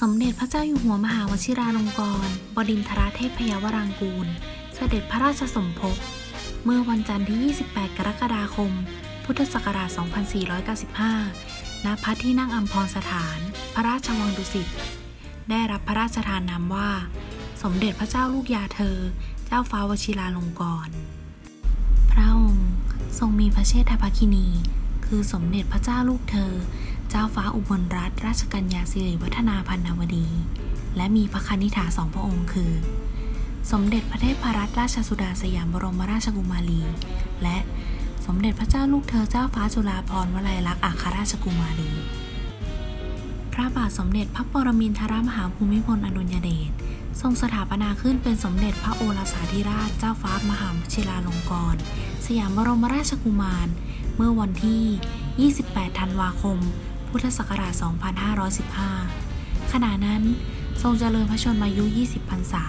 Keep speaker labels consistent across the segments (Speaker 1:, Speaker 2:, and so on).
Speaker 1: สมเด็จพระเจ้าอยู่หัวมหาวชิราลงกรณบดินทรเทพพยาวรางกูล เสด็จพระราชสมภพ เมื่อวันจันทร์ที่ 28 กรกฎาคม พุทธศักราช 2495 ณพระที่นั่งอัมพรสถาน พระราชวังดุสิต ได้รับพระราชทานนามว่า สมเด็จพระเจ้าลูกยาเธอ เจ้าฟ้าวชิราลงกรณพระองค์ทรงมีพระเชษฐภคินี คือสมเด็จพระเจ้าลูกเธอ เจ้าฟ้าอุบลรัตนราชกัญญาสิริวัฒนาพันนวดี และมีพระคณิษฐาสองพระองค์คือ สมเด็จพระเทพรัตนราชสุดาสยามบรมราชกุมารี และสมเด็จพระเจ้าลูกเธอเจ้าฟ้าจุฬาภรณ์วลัยลักษณ์อัครราชกุมารี พระบาทสมเด็จพระปรมินทรมหาภูมิพลอดุลยเดชทรงสถาปนาขึ้นเป็นสมเด็จพระโอรสาธิราชเจ้าฟ้ามหาวชิราลงกรณ์สยามบรมราชกุมาร เมื่อวันที่ 28 ธันวาคม พุทธศักราช 2515 ขณะนั้นทรงเจริญพระชนมายุ 20 พรรษา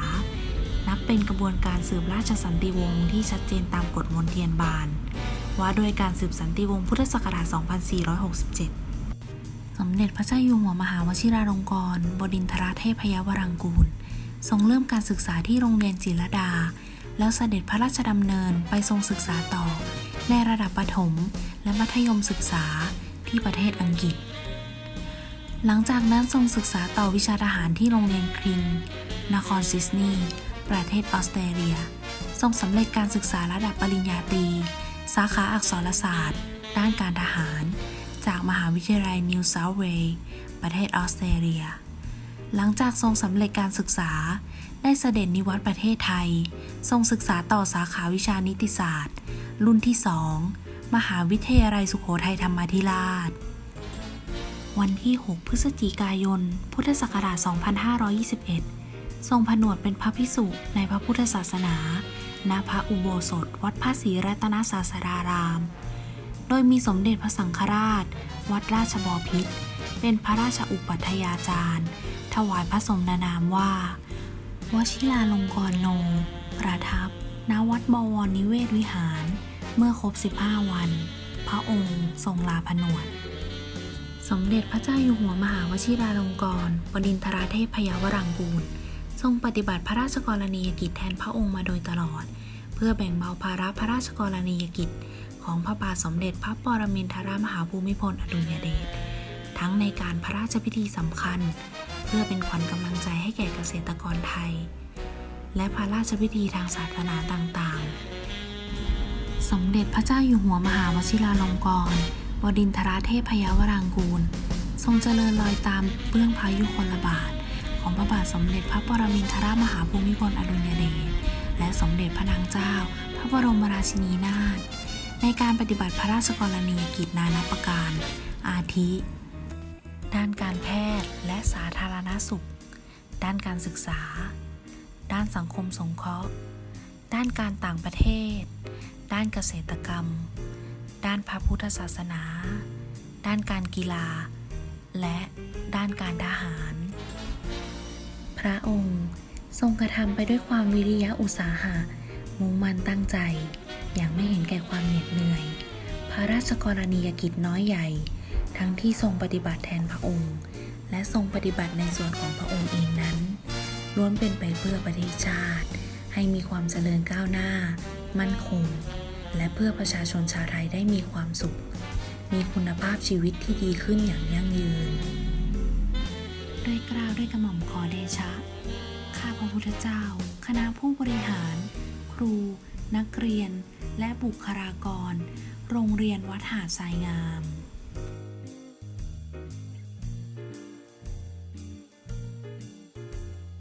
Speaker 1: นับเป็นกระบวนการสืบราชสันติวงศ์ที่ชัดเจนตามกฎมนเทียนบาน ว่าด้วยการสืบสันติวงศ์พุทธศักราช 2467 สมเด็จพระเจ้าอยู่หัวมหาวชิราลงกรณบดินทรเทพยวรังกูล ทรงเริ่มการศึกษาที่โรงเรียนจิรดา แล้วเสด็จพระราชดำเนินไปทรงศึกษาต่อ ในระดับประถมและมัธยมศึกษา ที่ประเทศอังกฤษ หลังจากนั้นทรงศึกษาต่อวิชาทหารที่โรงเรียนคริง นครซิดนีย์ประเทศออสเตรเลีย ทรงสำเร็จการศึกษาระดับปริญญาตรี สาขาอักษรศาสตร์ ด้านการทหาร จากมหาวิทยาลัยนิวเซาท์เวย์ประเทศออสเตรเลีย หลังจากทรงสำเร็จการศึกษา ได้เสด็จนิวัตประเทศไทย ทรงศึกษาต่อสาขาวิชานิติศาสตร์ รุ่นที่สอง มหาวิทยาลัยสุโขทัยธรรมาธิราช วันที่ 6 พฤศจิกายน พุทธศักราช 2521 ทรงผนวดเป็นพระภิกษุในพระพุทธศาสนา ณ พระอุโบสถ วัดพระศรีรัตนศาสดาราม โดยมีสมเด็จพระสังฆราช วัดราชบพิตร เป็นพระราชอุปัฏยาจารย์ ถวายพระสมนานามว่า วชิราลงกรณโน ประทับ ณ วัดบวรนิเวศวิหาร เมื่อครบ 15 วัน พระองค์ทรงลาผนวด สมเด็จพระเจ้าอยู่หัวมหาวชิราลงกรณบดินทราเทพยาวรังกูล ทรงปฏิบัติพระราชกรณียกิจแทนพระองค์มาโดยตลอด เพื่อแบ่งเบาภาระพระราชกรณียกิจ ของพระบาทสมเด็จพระปรมินทรมหาภูมิพลอดุลยเดช ทั้งในการพระราชพิธีสำคัญ เพื่อเป็นขวัญกำลังใจให้แก่เกษตรกรไทย และพระราชพิธีทางศาสนาต่างๆ สมเด็จพระเจ้าอยู่หัวมหาวชิราลงกรณบดินทรเทพยวรางกูล ทรงเจริญรอยตามเบื้องพายุคนลบาท ของพระบาทสมเด็จพระปรมินทรมหาภูมิพลอดุลยเดชและสมเด็จพระนางเจ้า พระบรมราชินีนาถในการปฏิบัติพระราชกรณียกิจนานาประการ อาทิ ด้านการแพทย์และสาธารณสุข ด้านการศึกษา ด้านสังคมสงเคราะห์ ด้านการต่างประเทศ ด้านเกษตรกรรม ด้านพระพุทธศาสนา ด้านการกีฬา และด้านการทหาร พระองค์ทรงกระทำไปด้วยความวิริยะอุตสาหะ มุ่งมั่นตั้งใจ อย่างไม่เห็นแก่ความเหน็ดเหนื่อย พระราชกรณียกิจน้อยใหญ่ ทั้งที่ทรงปฏิบัติแทนพระองค์ และทรงปฏิบัติในส่วนของพระองค์เองนั้นล้วนเป็นไปเพื่อประเทศชาติ ให้มีความเจริญก้าวหน้า มั่นคง และเพื่อประชาชนชาวไทยได้มีความสุข มีคุณภาพชีวิตที่ดีขึ้นอย่างยั่งยืน ด้วยกล่าวด้วยกระหม่อมขอเดชะ ข้าพระพุทธเจ้า คณะผู้บริหาร ครู นักเรียน และบุคลากร โรงเรียนวัดหาดทรายงาม